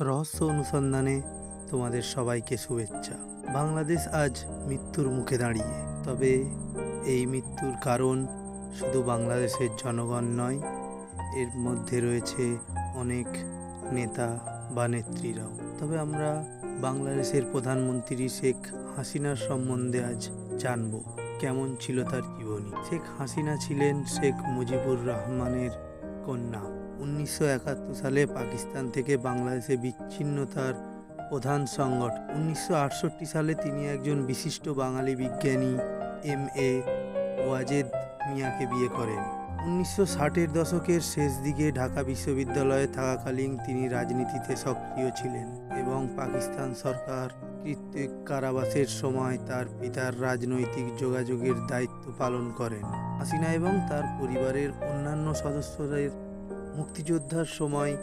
রহস্য অনুসন্ধানে তোমাদের সবাইকে শুভেচ্ছা। বাংলাদেশ আজ মৃত্যুর মুখে দাঁড়িয়ে। তবে এই মৃত্যুর কারণ শুধু বাংলাদেশের জনগণ নয়, এর মধ্যে রয়েছে অনেক নেতা বা নেত্রীরাও। তবে আমরা বাংলাদেশের প্রধানমন্ত্রী শেখ হাসিনার সম্বন্ধে আজ জানব, কেমন ছিল তার জীবনী? শেখ হাসিনা ছিলেন শেখ মুজিবুর রহমানের কন্যা। উনিশশো একাত্তর সালে পাকিস্তান থেকে বাংলাদেশে বিচ্ছিন্নতার প্রধান সংগঠন উনিশশো আটষট্টি সালে তিনি একজন বিশিষ্ট বাঙালি বিজ্ঞানী এম এ ওয়াজেদ মিয়াকে বিয়ে করেন। উনিশশো ষাটের দশকের শেষ দিকে ঢাকা বিশ্ববিদ্যালয়ে থাকাকালীন তিনি রাজনীতিতে সক্রিয় ছিলেন এবং পাকিস্তান সরকার কৃত্রিক কারাবাসের সময় তার পিতার রাজনৈতিক যোগাযোগের দায়িত্ব পালন করেন। হাসিনা এবং তার পরিবারের অন্যান্য সদস্যদের মুক্তিযোদ্ধার সময়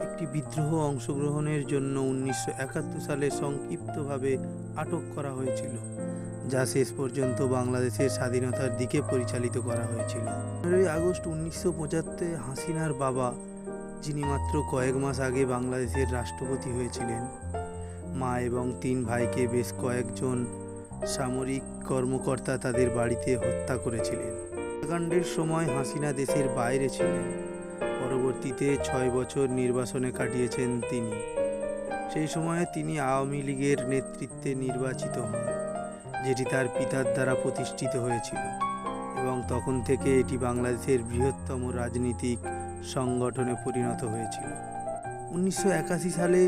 একটি বিদ্রোহ অংশগ্রহণের জন্য উনিশশো একাত্তর সালে সংক্ষিপ্তভাবে আটক করা হয়েছিল, যা শেষ পর্যন্ত বাংলাদেশের স্বাধীনতার দিকে পরিচালিত করা হয়েছিল। পনেরোই আগস্ট উনিশশো পঁচাত্তরে হাসিনার বাবা, যিনি মাত্র কয়েক মাস আগে বাংলাদেশের রাষ্ট্রপতি হয়েছিলেন, মা এবং তিন ভাইকে বেশ কয়েকজন সামরিক কর্মকর্তা তাদের বাড়িতে হত্যা করেছিলেন। হত্যাকাণ্ডের সময় হাসিনা দেশের বাইরে ছিলেন। পরবর্তীতে ছয় বছর নির্বাসনে কাটিয়েছেন তিনি। সেই সময়ে তিনি আওয়ামী লীগের নেতৃত্বে নির্বাচিত হন, যেটি তার পিতার দ্বারা প্রতিষ্ঠিত হয়েছিল এবং তখন থেকে এটি বাংলাদেশের বৃহত্তম রাজনৈতিক সংগঠনে পরিণত হয়েছিল। উনিশশো একাশি সালে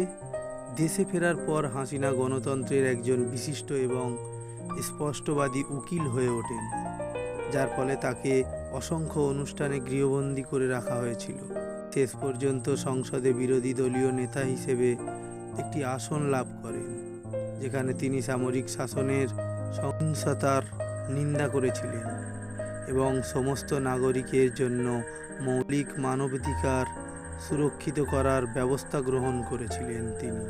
দেশে ফেরার পর হাসিনা গণতন্ত্রের একজন বিশিষ্ট এবং স্পষ্টবাদী উকিল হয়ে ওঠেন। যার ফলে তাকে অসংখ্য অনুষ্ঠানে গৃহবন্দী করে রাখা হয়েছিল। শেষ পর্যন্ত সংসদে বিরোধী দলীয় নেতা হিসেবে একটি আসন লাভ করেন, যেখানে তিনি সামরিক শাসনের সহিংসতার নিন্দা করেছিলেন এবং সমস্ত নাগরিকের জন্য মৌলিক মানবাধিকার সুরক্ষিত করার ব্যবস্থা গ্রহণ করেছিলেন তিনি।